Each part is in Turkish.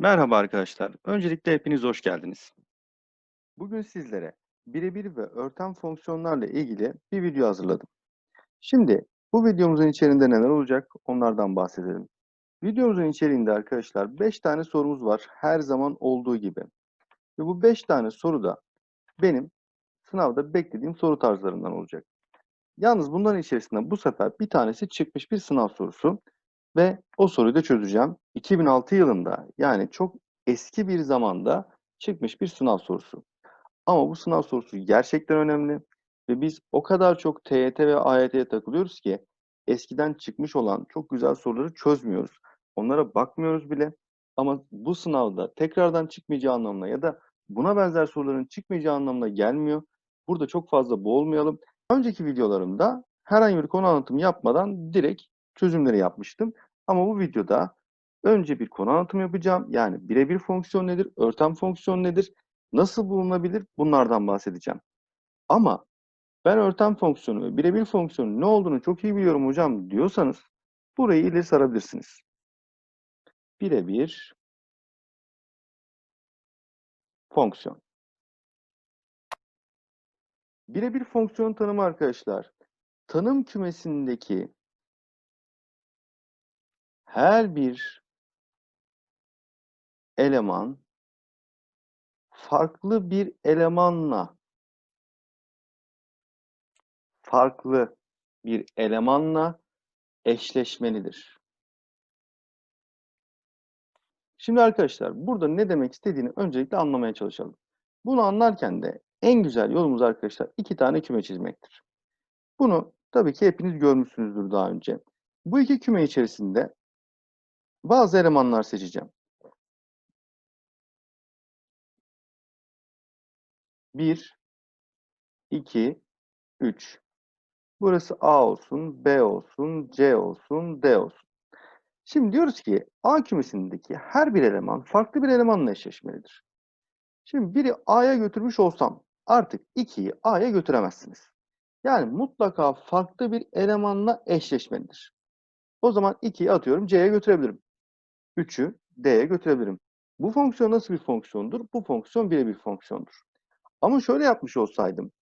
Merhaba arkadaşlar. Öncelikle hepiniz hoş geldiniz. Bugün sizlere birebir ve örten fonksiyonlarla ilgili bir video hazırladım. Şimdi bu videomuzun içerisinde neler olacak onlardan bahsedelim. Videomuzun içeriğinde arkadaşlar 5 tane sorumuz var her zaman olduğu gibi. Ve bu 5 tane soru da benim sınavda beklediğim soru tarzlarından olacak. Yalnız bunların içerisinde bu sefer bir tanesi çıkmış bir sınav sorusu ve o soruyu da çözeceğim. 2006 yılında yani çok eski bir zamanda çıkmış bir sınav sorusu. Ama bu sınav sorusu gerçekten önemli ve biz o kadar çok TYT ve AYT'ye takılıyoruz ki eskiden çıkmış olan çok güzel soruları çözmüyoruz. Onlara bakmıyoruz bile. Ama bu sınavda tekrardan çıkmayacağı anlamına ya da buna benzer soruların çıkmayacağı anlamına gelmiyor. Burada çok fazla boğulmayalım. Önceki videolarımda herhangi bir konu anlatımı yapmadan direkt çözümleri yapmıştım. Ama bu videoda önce bir konu anlatımı yapacağım. Yani birebir fonksiyon nedir, örtem fonksiyon nedir, nasıl bulunabilir bunlardan bahsedeceğim. Ama ben örtem fonksiyonu ve birebir fonksiyonun ne olduğunu çok iyi biliyorum hocam diyorsanız burayı ileri sarabilirsiniz. Birebir fonksiyon. Birebir fonksiyon tanımı arkadaşlar. Tanım kümesindeki her bir eleman farklı bir elemanla farklı bir elemanla eşleşmelidir. Şimdi arkadaşlar burada ne demek istediğini öncelikle anlamaya çalışalım. Bunu anlarken de en güzel yolumuz arkadaşlar iki tane küme çizmektir. Bunu tabii ki hepiniz görmüşsünüzdür daha önce. Bu iki küme içerisinde bazı elemanlar seçeceğim. 1, 2, 3. Burası A olsun, B olsun, C olsun, D olsun. Şimdi diyoruz ki A kümesindeki her bir eleman farklı bir elemanla eşleşmelidir. Şimdi biri A'ya götürmüş olsam artık 2'yi A'ya götüremezsiniz. Yani mutlaka farklı bir elemanla eşleşmelidir. O zaman 2'yi atıyorum C'ye götürebilirim. 3'ü D'ye götürebilirim. Bu fonksiyon nasıl bir fonksiyondur? Bu fonksiyon birebir fonksiyondur. Ama şöyle yapmış olsaydım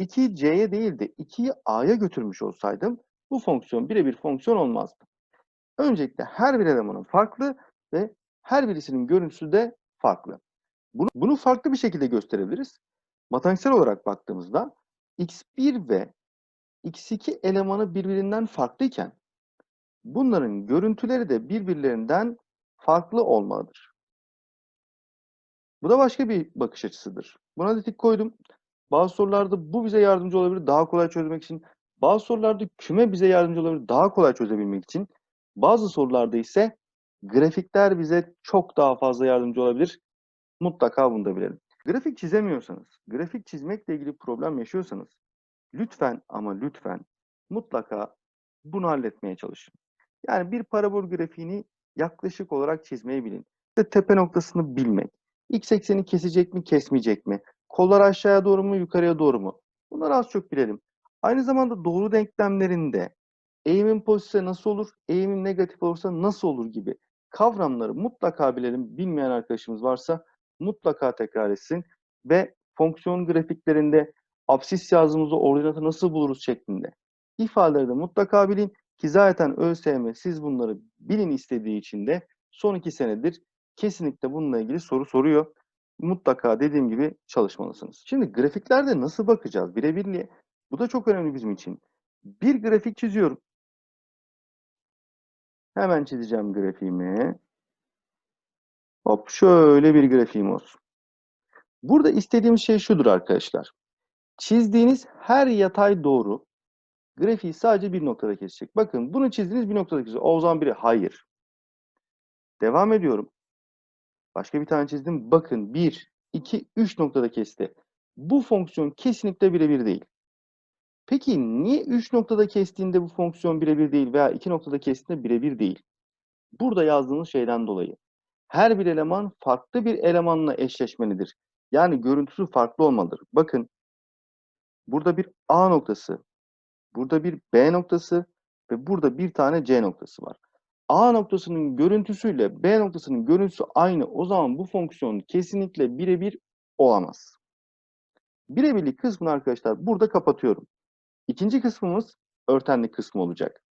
2'yi C'ye değil de 2'yi A'ya götürmüş olsaydım bu fonksiyon birebir fonksiyon olmazdı. Öncelikle her bir elemanın farklı ve her birisinin görüntüsü de farklı. Bunu, bunu farklı bir şekilde gösterebiliriz. Matematiksel olarak baktığımızda x1 ve x2 elemanı birbirinden farklıyken bunların görüntüleri de birbirlerinden farklı olmalıdır. Bu da başka bir bakış açısıdır. Buna da tik koydum. Bazı sorularda bu bize yardımcı olabilir daha kolay çözmek için. Bazı sorularda küme bize yardımcı olabilir daha kolay çözebilmek için. Bazı sorularda ise grafikler bize çok daha fazla yardımcı olabilir. Mutlaka bunu da bilelim. Grafik çizemiyorsanız, grafik çizmekle ilgili problem yaşıyorsanız lütfen ama lütfen mutlaka bunu halletmeye çalışın. Yani bir parabol grafiğini yaklaşık olarak çizmeyi bilin. İşte tepe noktasını bilmek. X ekseni kesecek mi, kesmeyecek mi? Kollar aşağıya doğru mu, yukarıya doğru mu? Bunları az çok bilelim. Aynı zamanda doğru denklemlerinde eğimin pozitifse nasıl olur, eğimin negatif olursa nasıl olur gibi kavramları mutlaka bilelim. Bilmeyen arkadaşımız varsa mutlaka tekrar etsin ve fonksiyon grafiklerinde absis yazdığımızda ordinatı nasıl buluruz şeklinde ifadeleri de mutlaka bilin ki zaten ÖSYM siz bunları bilin istediği için de son iki senedir kesinlikle bununla ilgili soru soruyor. Mutlaka dediğim gibi çalışmalısınız. Şimdi grafiklerde nasıl bakacağız? Birebirliğe. Bu da çok önemli bizim için. Bir grafik çiziyorum. Hemen çizeceğim grafiğimi. Hop şöyle bir grafiğim olsun. Burada istediğimiz şey şudur arkadaşlar. Çizdiğiniz her yatay doğru grafiği sadece bir noktada kesecek. Bakın bunu çizdiğiniz bir noktada kesecek. O zaman biri hayır. Devam ediyorum. Başka bir tane çizdim. Bakın 1, 2, 3 noktada kesti. Bu fonksiyon kesinlikle birebir değil. Peki niye 3 noktada kestiğinde bu fonksiyon birebir değil veya 2 noktada kestiğinde birebir değil? Burada yazdığınız şeyden dolayı. Her bir eleman farklı bir elemanla eşleşmelidir. Yani görüntüsü farklı olmalıdır. Bakın burada bir A noktası, burada bir B noktası ve burada bir tane C noktası var. A noktasının görüntüsüyle B noktasının görüntüsü aynı. O zaman bu fonksiyon kesinlikle birebir olamaz. Birebirlik kısmını arkadaşlar burada kapatıyorum. İkinci kısmımız örtenlik kısmı olacak.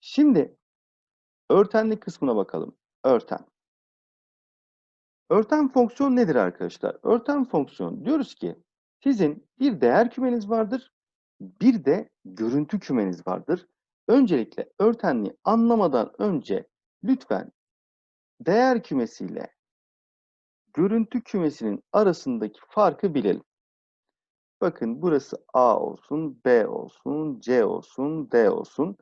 Şimdi örtenlik kısmına bakalım. Örten. Örten fonksiyon nedir arkadaşlar? Örten fonksiyon diyoruz ki sizin bir değer kümeniz vardır, bir de görüntü kümeniz vardır. Öncelikle örtenliği anlamadan önce lütfen değer kümesiyle görüntü kümesinin arasındaki farkı bilelim. Bakın burası A olsun, B olsun, C olsun, D olsun.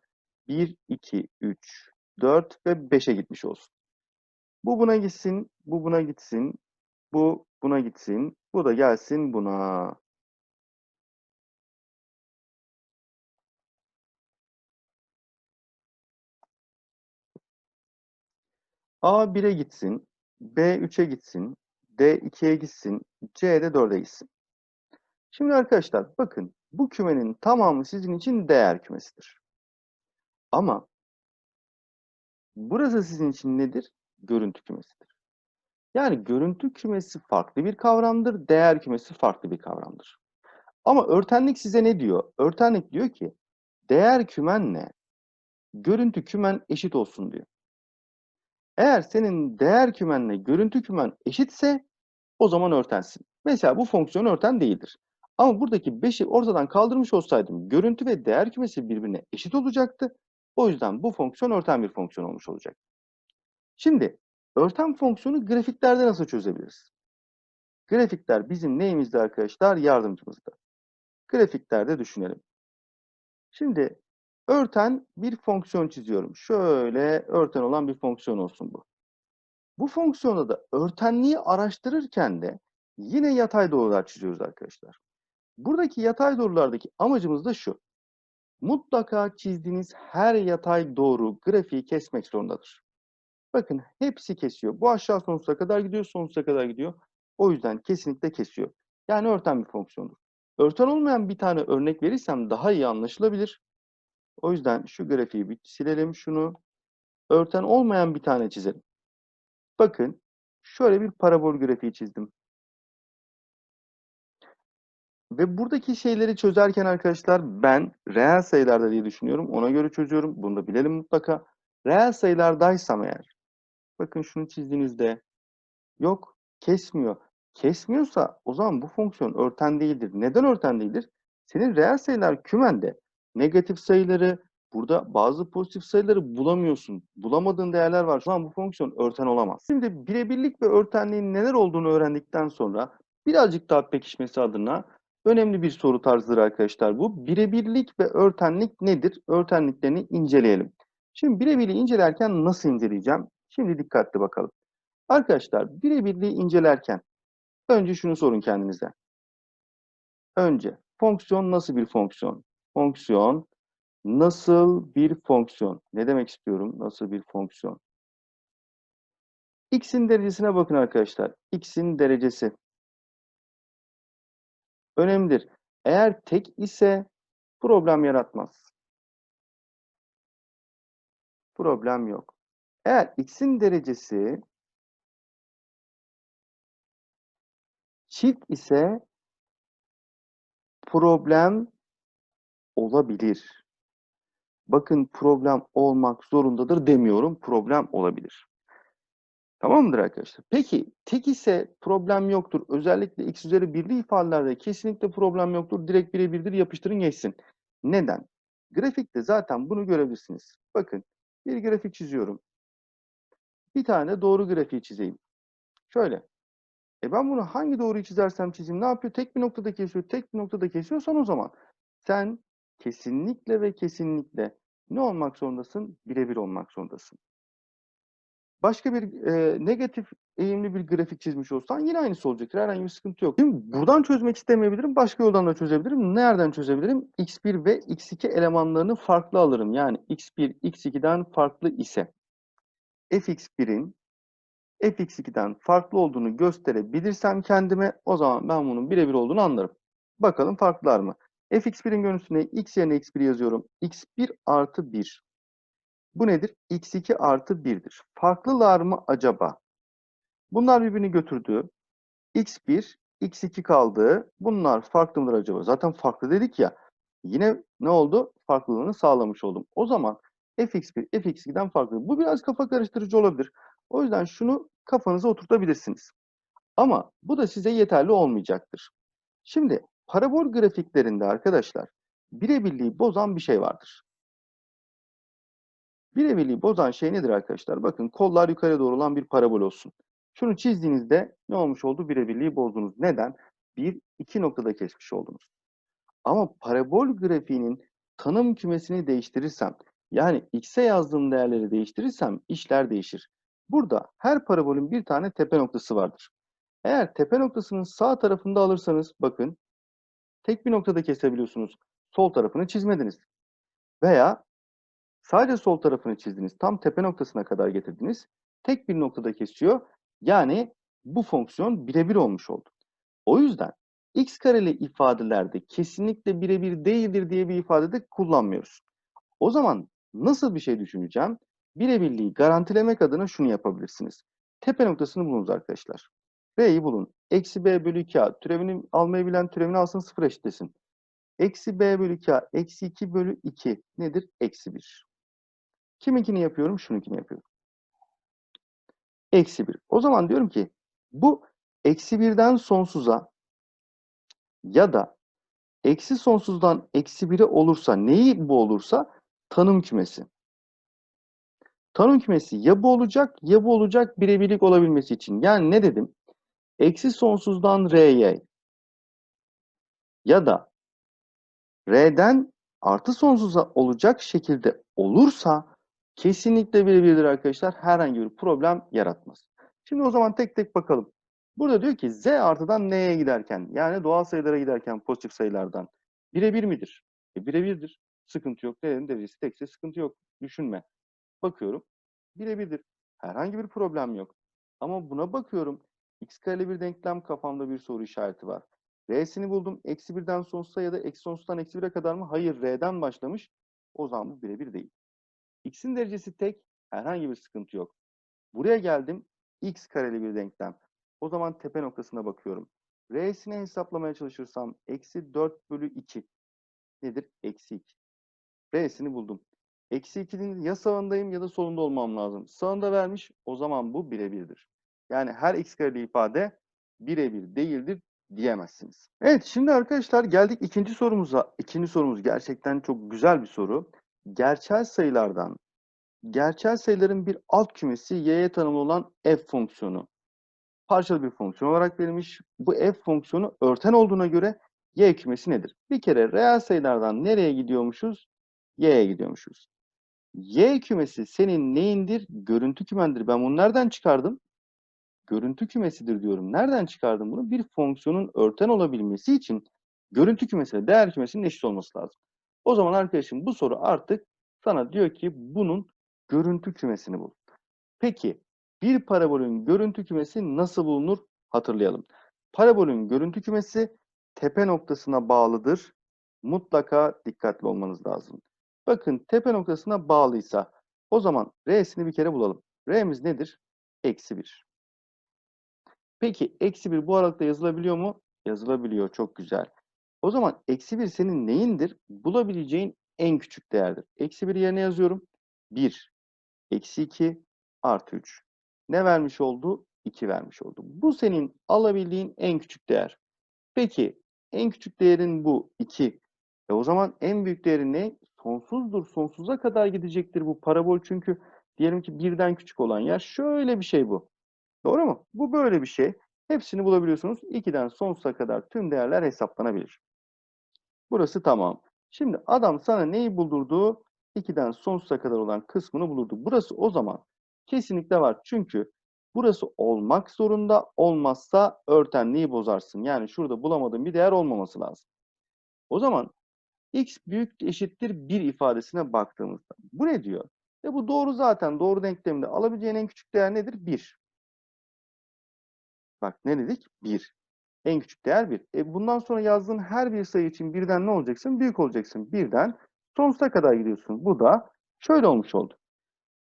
1, 2, 3, 4 ve 5'e gitmiş olsun. Bu buna gitsin, bu buna gitsin, bu buna gitsin, bu da gelsin buna. A 1'e gitsin, B 3'e gitsin, D 2'ye gitsin, C de 4'e gitsin. Şimdi arkadaşlar bakın bu kümenin tamamı sizin için değer kümesidir. Ama burası sizin için nedir? Görüntü kümesidir. Yani görüntü kümesi farklı bir kavramdır, değer kümesi farklı bir kavramdır. Ama örtenlik size ne diyor? Örtenlik diyor ki değer kümenle görüntü kümen eşit olsun diyor. Eğer senin değer kümenle görüntü kümen eşitse o zaman örtensin. Mesela bu fonksiyon örten değildir. Ama buradaki 5'i ortadan kaldırmış olsaydım görüntü ve değer kümesi birbirine eşit olacaktı. O yüzden bu fonksiyon örten bir fonksiyon olmuş olacak. Şimdi örten fonksiyonu grafiklerde nasıl çözebiliriz? Grafikler bizim neyimizde arkadaşlar? Yardımcımızda. Grafiklerde düşünelim. Şimdi örten bir fonksiyon çiziyorum. Şöyle örten olan bir fonksiyon olsun bu. Bu fonksiyonda da örtenliği araştırırken de yine yatay doğrular çiziyoruz arkadaşlar. Buradaki yatay doğrulardaki amacımız da şu. Mutlaka çizdiğiniz her yatay doğru grafiği kesmek zorundadır. Bakın hepsi kesiyor. Bu aşağı sonsuza kadar gidiyor, sonsuza kadar gidiyor. O yüzden kesinlikle kesiyor. Yani örten bir fonksiyondur. Örten olmayan bir tane örnek verirsem daha iyi anlaşılabilir. O yüzden şu grafiği bir silelim şunu. Örten olmayan bir tane çizelim. Bakın şöyle bir parabol grafiği çizdim. Ve buradaki şeyleri çözerken arkadaşlar ben reel sayılarda diye düşünüyorum. Ona göre çözüyorum. Bunu da bilelim mutlaka. Reel sayılardaysam eğer. Bakın şunu çizdiğinizde yok kesmiyor. Kesmiyorsa o zaman bu fonksiyon örten değildir. Neden örten değildir? Senin reel sayılar kümende negatif sayıları, burada bazı pozitif sayıları bulamıyorsun. Bulamadığın değerler var. Şu an bu fonksiyon örten olamaz. Şimdi birebirlik ve örtenliğin neler olduğunu öğrendikten sonra birazcık daha pekişmesi adına önemli bir soru tarzıdır arkadaşlar bu. Birebirlik ve örtenlik nedir? Örtenliklerini inceleyelim. Şimdi birebirliği incelerken nasıl inceleyeceğim? Şimdi dikkatli bakalım. Arkadaşlar birebirliği incelerken önce şunu sorun kendinize. Önce fonksiyon nasıl bir fonksiyon? Fonksiyon nasıl bir fonksiyon? Ne demek istiyorum? Nasıl bir fonksiyon? X'in derecesine bakın arkadaşlar. X'in derecesi. Önemlidir. Eğer tek ise problem yaratmaz. Problem yok. Eğer x'in derecesi çift ise problem olabilir. Bakın problem olmak zorundadır demiyorum. Problem olabilir. Tamam mıdır arkadaşlar? Peki tek ise problem yoktur. Özellikle x üzeri birli ifadelerde kesinlikle problem yoktur. Direkt birebirdir yapıştırın geçsin. Neden? Grafikte zaten bunu görebilirsiniz. Bakın bir grafik çiziyorum. Bir tane doğru grafiği çizeyim. Şöyle. E ben bunu hangi doğruyu çizersem çizeyim ne yapıyor? Tek bir noktada kesiyor, tek bir noktada kesiyorsan o zaman sen kesinlikle ve kesinlikle ne olmak zorundasın? Birebir olmak zorundasın. Başka bir e, negatif eğimli bir grafik çizmiş olsan yine aynısı olacaktır. Herhangi bir sıkıntı yok. Şimdi buradan çözmek istemeyebilirim. Başka yoldan da çözebilirim. Nereden çözebilirim? x1 ve x2 elemanlarını farklı alırım. Yani x1, x2'den farklı ise fx1'in fx2'den farklı olduğunu gösterebilirsem kendime o zaman ben bunun birebir olduğunu anlarım. Bakalım farklılar mı? fx1'in görüntüsüne x yerine x1 yazıyorum. x1 artı 1 Bu nedir? x2 artı 1'dir. Farklılar mı acaba? Bunlar birbirini götürdü. x1, x2 kaldı. Bunlar farklı mıdır acaba? Zaten farklı dedik ya. Yine ne oldu? Farklılığını sağlamış oldum. O zaman fx1, fx2'den farklı. Bu biraz kafa karıştırıcı olabilir. O yüzden şunu kafanıza oturtabilirsiniz. Ama bu da size yeterli olmayacaktır. Şimdi parabol grafiklerinde arkadaşlar birebirliği bozan bir şey vardır. Birebirliği bozan şey nedir arkadaşlar? Bakın kollar yukarı doğru olan bir parabol olsun. Şunu çizdiğinizde ne olmuş oldu? Birebirliği bozdunuz. Neden? Bir, iki noktada kesmiş oldunuz. Ama parabol grafiğinin tanım kümesini değiştirirsem, yani x'e yazdığım değerleri değiştirirsem işler değişir. Burada her parabolün bir tane tepe noktası vardır. Eğer tepe noktasının sağ tarafında alırsanız bakın tek bir noktada kesebiliyorsunuz. Sol tarafını çizmediniz. Veya sadece sol tarafını çizdiniz. Tam tepe noktasına kadar getirdiniz. Tek bir noktada kesiyor. Yani bu fonksiyon birebir olmuş oldu. O yüzden x kareli ifadelerde kesinlikle birebir değildir diye bir ifade de kullanmıyoruz. O zaman nasıl bir şey düşüneceğim? Birebirliği garantilemek adına şunu yapabilirsiniz. Tepe noktasını bulunuz arkadaşlar. R'yi bulun. Eksi B bölü 2A. Türevini almayı bilen türevini alsın sıfır eşitlesin. Eksi B bölü 2A. Eksi 2 bölü 2 nedir? Eksi 1. Kiminkini yapıyorum? Şununkini yapıyorum. Eksi 1. O zaman diyorum ki bu eksi 1'den sonsuza ya da eksi sonsuzdan eksi 1'e olursa neyi bu olursa tanım kümesi. Tanım kümesi ya bu olacak ya bu olacak birebirlik olabilmesi için. Yani ne dedim? Eksi sonsuzdan R'ye ya da R'den artı sonsuza olacak şekilde olursa kesinlikle birebirdir arkadaşlar. Herhangi bir problem yaratmaz. Şimdi o zaman tek tek bakalım. Burada diyor ki z artıdan n'ye giderken yani doğal sayılara giderken pozitif sayılardan birebir midir? E, birebirdir. Sıkıntı yok. N'nin derecesi tekse sıkıntı yok. Düşünme. Bakıyorum. Birebirdir. Herhangi bir problem yok. Ama buna bakıyorum. x kareli bir denklem kafamda bir soru işareti var. R'sini buldum. Eksi birden sonsuza ya da eksi sonsuzdan eksi bire kadar mı? Hayır. R'den başlamış. O zaman bu birebir değil. X'in derecesi tek. Herhangi bir sıkıntı yok. Buraya geldim. X kareli bir denklem. O zaman tepe noktasına bakıyorum. R'sini hesaplamaya çalışırsam eksi 4 bölü 2 nedir? Eksi 2. R'sini buldum. Eksi 2'nin ya sağındayım ya da solunda olmam lazım. Sağında vermiş o zaman bu birebirdir. Yani her x kareli ifade birebir değildir diyemezsiniz. Evet şimdi arkadaşlar geldik ikinci sorumuza. İkinci sorumuz gerçekten çok güzel bir soru. Gerçel sayılardan gerçel sayıların bir alt kümesi y'ye tanımlı olan f fonksiyonu. Parçalı bir fonksiyon olarak verilmiş. Bu f fonksiyonu örten olduğuna göre y kümesi nedir? Bir kere reel sayılardan nereye gidiyormuşuz? Y'ye gidiyormuşuz. Y kümesi senin neyindir? Görüntü kümendir. Ben bunu nereden çıkardım? Görüntü kümesidir diyorum. Nereden çıkardım bunu? Bir fonksiyonun örten olabilmesi için görüntü kümesiyle değer kümesinin eşit olması lazım. O zaman arkadaşım bu soru artık sana diyor ki bunun görüntü kümesini bul. Peki bir parabolün görüntü kümesi nasıl bulunur? Hatırlayalım. Parabolün görüntü kümesi tepe noktasına bağlıdır. Mutlaka dikkatli olmanız lazım. Bakın tepe noktasına bağlıysa o zaman R'sini bir kere bulalım. R'miz nedir? Eksi 1. Peki eksi 1 bu aralıkta yazılabiliyor mu? Yazılabiliyor. Çok güzel. O zaman eksi 1 senin neyindir? Bulabileceğin en küçük değerdir. Eksi 1 yerine yazıyorum. 1, eksi 2, artı 3. Ne vermiş oldu? 2 vermiş oldu. Bu senin alabildiğin en küçük değer. Peki en küçük değerin bu 2. E o zaman en büyük değerin ne? Sonsuzdur. Sonsuza kadar gidecektir bu parabol çünkü diyelim ki birden küçük olan yer şöyle bir şey bu. Doğru mu? Bu böyle bir şey. Hepsini bulabiliyorsunuz. 2'den sonsuza kadar tüm değerler hesaplanabilir. Burası tamam. Şimdi adam sana neyi buldurdu? 2'den sonsuza kadar olan kısmını bulurdu. Burası o zaman kesinlikle var. Çünkü burası olmak zorunda. Olmazsa örtenliği bozarsın. Yani şurada bulamadığın bir değer olmaması lazım. O zaman x büyük eşittir 1 ifadesine baktığımızda. Bu ne diyor? E bu doğru zaten. Doğru denklemde alabileceğin en küçük değer nedir? 1. Bak ne dedik? 1. En küçük değer 1. E bundan sonra yazdığın her bir sayı için birden ne olacaksın? Büyük olacaksın. Birden sonsuza kadar gidiyorsun. Bu da şöyle olmuş oldu.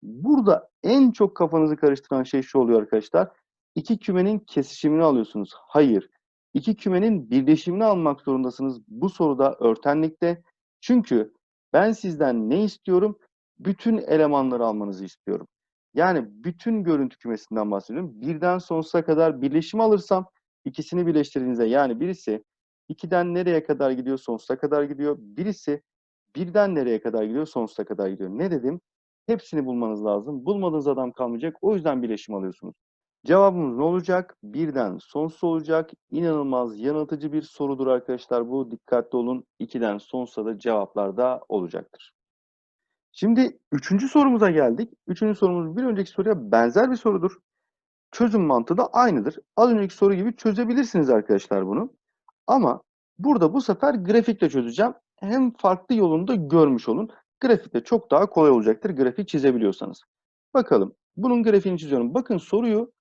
Burada en çok kafanızı karıştıran şey şu oluyor arkadaşlar. İki kümenin kesişimini alıyorsunuz. Hayır. İki kümenin birleşimini almak zorundasınız bu soruda örtenlikte. Çünkü ben sizden ne istiyorum? Bütün elemanları almanızı istiyorum. Yani bütün görüntü kümesinden bahsediyorum. Birden sonsuza kadar birleşim alırsam ikisini birleştirdiğinizde yani birisi 2'den nereye kadar gidiyor? Sonsuza kadar gidiyor. Birisi birden nereye kadar gidiyor? Sonsuza kadar gidiyor. Ne dedim? Hepsini bulmanız lazım. Bulmadığınız adam kalmayacak. O yüzden birleşim alıyorsunuz. Cevabımız ne olacak? Birden sonsuz olacak. İnanılmaz yanıltıcı bir sorudur arkadaşlar. Bu dikkatli olun. 2'den sonsuza da cevaplar da olacaktır. Şimdi üçüncü sorumuza geldik. Üçüncü sorumuz bir önceki soruya benzer bir sorudur. Çözüm mantığı da aynıdır. Az önceki soru gibi çözebilirsiniz arkadaşlar bunu. Ama burada bu sefer grafikle çözeceğim. Hem farklı yolunu da görmüş olun. Grafikte çok daha kolay olacaktır grafik çizebiliyorsanız. Bakalım bunun grafiğini çiziyorum. Bakın soruyu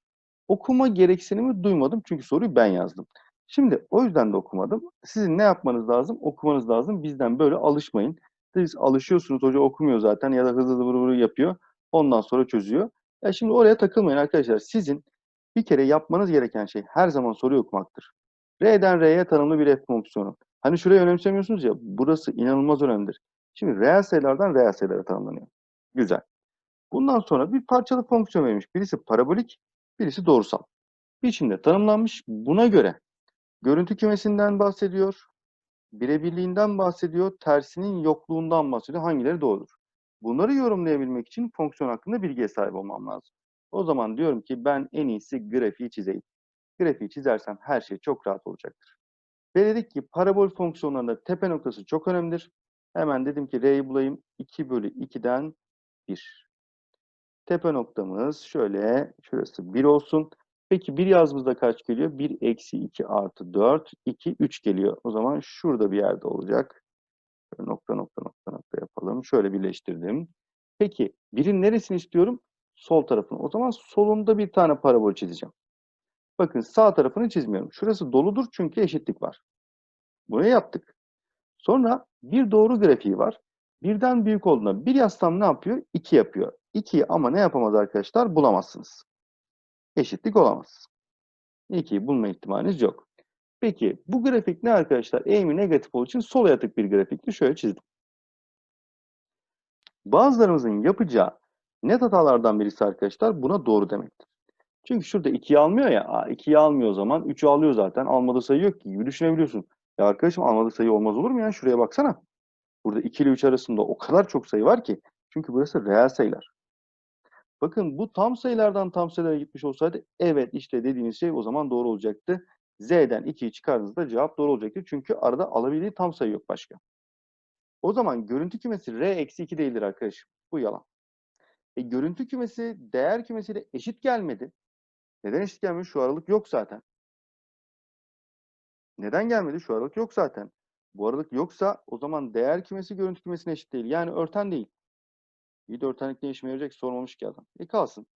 okuma gereksinimi duymadım çünkü soruyu ben yazdım. Şimdi o yüzden de okumadım. Sizin ne yapmanız lazım? Okumanız lazım. Bizden böyle alışmayın. Siz alışıyorsunuz hoca okumuyor zaten ya da hızlı hızlı vuru vuru yapıyor. Ondan sonra çözüyor. Ya şimdi oraya takılmayın arkadaşlar. Sizin bir kere yapmanız gereken şey her zaman soruyu okumaktır. R'den R'ye tanımlı bir f fonksiyonu. Hani şurayı önemsemiyorsunuz ya, burası inanılmaz önemlidir. Şimdi reel sayılardan reel sayılara tanımlanıyor. Güzel. Bundan sonra bir parçalı fonksiyon vermiş. Birisi parabolik, birisi doğrusal. Biçimde tanımlanmış. Buna göre görüntü kümesinden bahsediyor, birebirliğinden bahsediyor, tersinin yokluğundan bahsediyor. Hangileri doğrudur? Bunları yorumlayabilmek için fonksiyon hakkında bilgiye sahip olmam lazım. O zaman diyorum ki ben en iyisi grafiği çizeyim. Grafiği çizersem her şey çok rahat olacaktır. Ve dedik ki parabol fonksiyonlarında tepe noktası çok önemlidir. Hemen dedim ki R'yi bulayım. 2 bölü 2'den 1. Tepe noktamız şöyle, şurası 1 olsun. Peki bir yazımızda kaç geliyor? 1 eksi 2 artı 4, 2, 3 geliyor. O zaman şurada bir yerde olacak. Şöyle nokta nokta nokta nokta yapalım. Şöyle birleştirdim. Peki birin neresini istiyorum? Sol tarafını. O zaman solunda bir tane parabol çizeceğim. Bakın sağ tarafını çizmiyorum. Şurası doludur çünkü eşitlik var. Bunu yaptık. Sonra bir doğru grafiği var. Birden büyük olduğunda bir yazsam ne yapıyor? 2 yapıyor. 2'yi ama ne yapamaz arkadaşlar? Bulamazsınız. Eşitlik olamaz. 2'yi bulma ihtimaliniz yok. Peki bu grafik ne arkadaşlar? Eğimi negatif olduğu için sola yatık bir grafikti. Şöyle çizdim. Bazılarımızın yapacağı net hatalardan birisi arkadaşlar buna doğru demektir. Çünkü şurada 2'yi almıyor ya. 2'yi almıyor o zaman. 3'ü alıyor zaten. Almadığı sayı yok ki gibi düşünebiliyorsun. Ya arkadaşım almadığı sayı olmaz olur mu ya? Şuraya baksana. Burada 2 ile 3 arasında o kadar çok sayı var ki. Çünkü burası reel sayılar. Bakın bu tam sayılardan tam sayılara gitmiş olsaydı evet işte dediğiniz şey o zaman doğru olacaktı. Z'den 2'yi çıkardığınızda cevap doğru olacaktır. Çünkü arada alabildiği tam sayı yok başka. O zaman görüntü kümesi R eksi 2 değildir arkadaşım. Bu yalan. E, görüntü kümesi değer kümesiyle eşit gelmedi. Neden eşit gelmedi? Şu aralık yok zaten. Neden gelmedi? Şu aralık yok zaten. Bu aralık yoksa o zaman değer kümesi görüntü kümesine eşit değil. Yani örten değil. İyi de örtenlik işime yarayacak sormamış ki adam. E kalsın.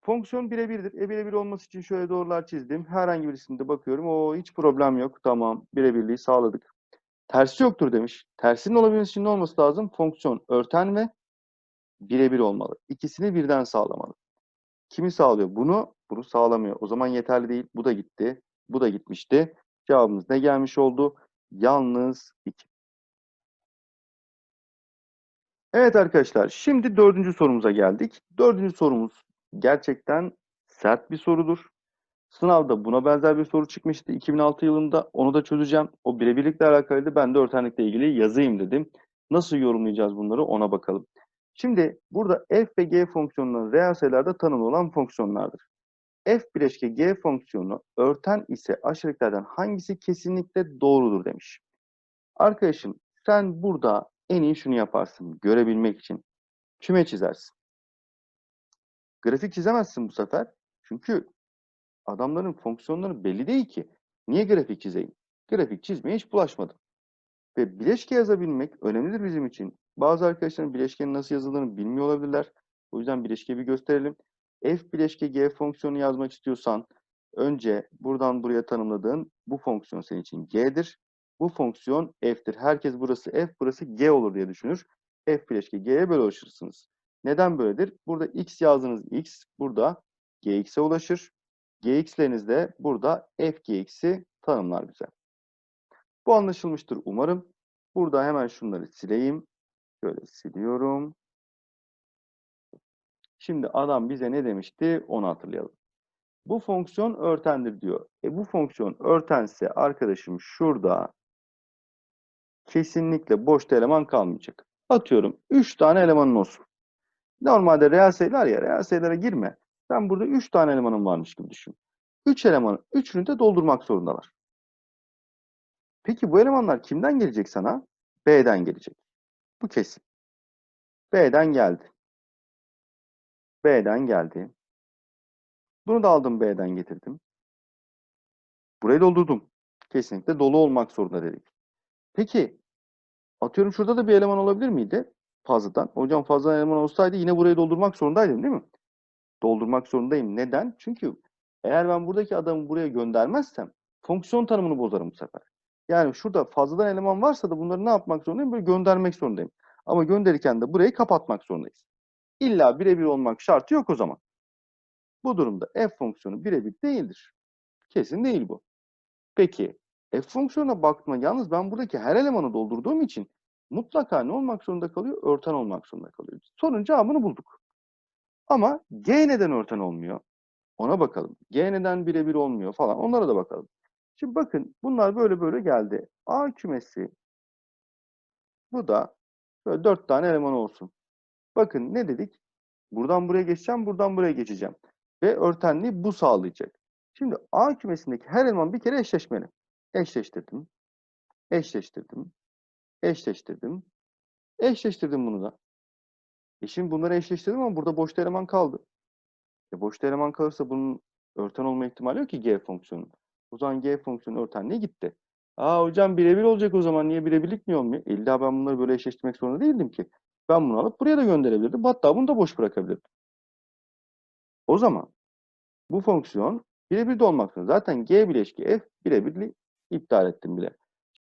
Fonksiyon birebirdir. E birebir olması için şöyle doğrular çizdim. Herhangi birisinde bakıyorum. O hiç problem yok. Tamam. Birebirliği sağladık. Tersi yoktur demiş. Tersinin olabilmesi için ne olması lazım? Fonksiyon örten ve birebir olmalı. İkisini birden sağlamalı. Kimi sağlıyor? Bunu. Bunu sağlamıyor. O zaman yeterli değil. Bu da gitti. Bu da gitmişti. Cevabımız ne gelmiş oldu? Yalnız 2. Evet arkadaşlar, şimdi dördüncü sorumuza geldik. Dördüncü sorumuz gerçekten sert bir sorudur. Sınavda buna benzer bir soru çıkmıştı 2006 yılında. Onu da çözeceğim. O birebirlikle alakalıydı. Ben de örtenlikle ilgili yazayım dedim. Nasıl yorumlayacağız bunları ona bakalım. Şimdi burada f ve g fonksiyonları reel sayılarda tanımlı olan fonksiyonlardır. F bileşke g fonksiyonu örten ise aşağıdakilerden hangisi kesinlikle doğrudur demiş. Arkadaşım sen burada en iyi şunu yaparsın görebilmek için. Küme çizersin. Grafik çizemezsin bu sefer. Çünkü adamların fonksiyonları belli değil ki. Niye grafik çizeyim? Grafik çizmeye hiç bulaşmadım. Ve bileşke yazabilmek önemlidir bizim için. Bazı arkadaşların bileşkenin nasıl yazıldığını bilmiyor olabilirler. O yüzden bileşkeyi bir gösterelim. F bileşke G fonksiyonu yazmak istiyorsan önce buradan buraya tanımladığın bu fonksiyon senin için G'dir. Bu fonksiyon F'tir. Herkes burası F, burası G olur diye düşünür. f bileşki g'ye böyle ulaşırsınız. Neden böyledir? Burada x yazdığınız x burada gx'e ulaşır. gx'leriniz de burada fgx'i tanımlar bize. Bu anlaşılmıştır umarım. Burada hemen şunları sileyim. Şöyle siliyorum. Şimdi adam bize ne demişti onu hatırlayalım. Bu fonksiyon örtendir diyor. E bu fonksiyon örtense arkadaşım şurada kesinlikle boş eleman kalmayacak. Atıyorum 3 tane elemanın olsun. Normalde reel sayılar ya reel sayılara girme. Ben burada 3 tane elemanım varmış gibi düşün. 3 elemanın 3'ünü de doldurmak zorundalar. Peki bu elemanlar kimden gelecek sana? B'den gelecek. Bu kesin. B'den geldi. B'den geldi. Bunu da aldım B'den getirdim. Burayı doldurdum. Kesinlikle dolu olmak zorunda dedik. Peki atıyorum şurada da bir eleman olabilir miydi? Fazladan. Hocam fazladan eleman olsaydı yine burayı doldurmak zorundaydım değil mi? Doldurmak zorundayım. Neden? Çünkü eğer ben buradaki adamı buraya göndermezsem fonksiyon tanımını bozarım bu sefer. Yani şurada fazladan eleman varsa da bunları ne yapmak zorundayım? Böyle göndermek zorundayım. Ama gönderirken de burayı kapatmak zorundayız. İlla birebir olmak şartı yok o zaman. Bu durumda f fonksiyonu birebir değildir. Kesin değil bu. Peki f fonksiyonuna baktığımda yalnız ben buradaki her elemanı doldurduğum için mutlaka ne olmak zorunda kalıyor? Örten olmak zorunda kalıyor. Sorunun cevabını bulduk. Ama g neden örten olmuyor? Ona bakalım. G neden birebir olmuyor falan onlara da bakalım. Şimdi bakın bunlar böyle böyle geldi. A kümesi bu da böyle dört tane eleman olsun. Bakın ne dedik? Buradan buraya geçeceğim, buradan buraya geçeceğim. Ve örtenliği bu sağlayacak. Şimdi A kümesindeki her eleman bir kere eşleşmeli. Eşleştirdim. Eşleştirdim. Eşleştirdim. Eşleştirdim bunu da. E şimdi bunları eşleştirdim ama burada boşta eleman kaldı. E boşta eleman kalırsa bunun örten olma ihtimali yok ki G fonksiyonu. O zaman G fonksiyonu örtenliğe gitti. Aa hocam birebir olacak o zaman. Niye birebirlik niye olmuyor? E illa ben bunları böyle eşleştirmek zorunda değildim ki. Ben bunu alıp buraya da gönderebilirdim. Hatta bunu da boş bırakabilirdim. O zaman bu fonksiyon birebir de olmak. Zaten G bileşki F birebirli iptal ettim bile.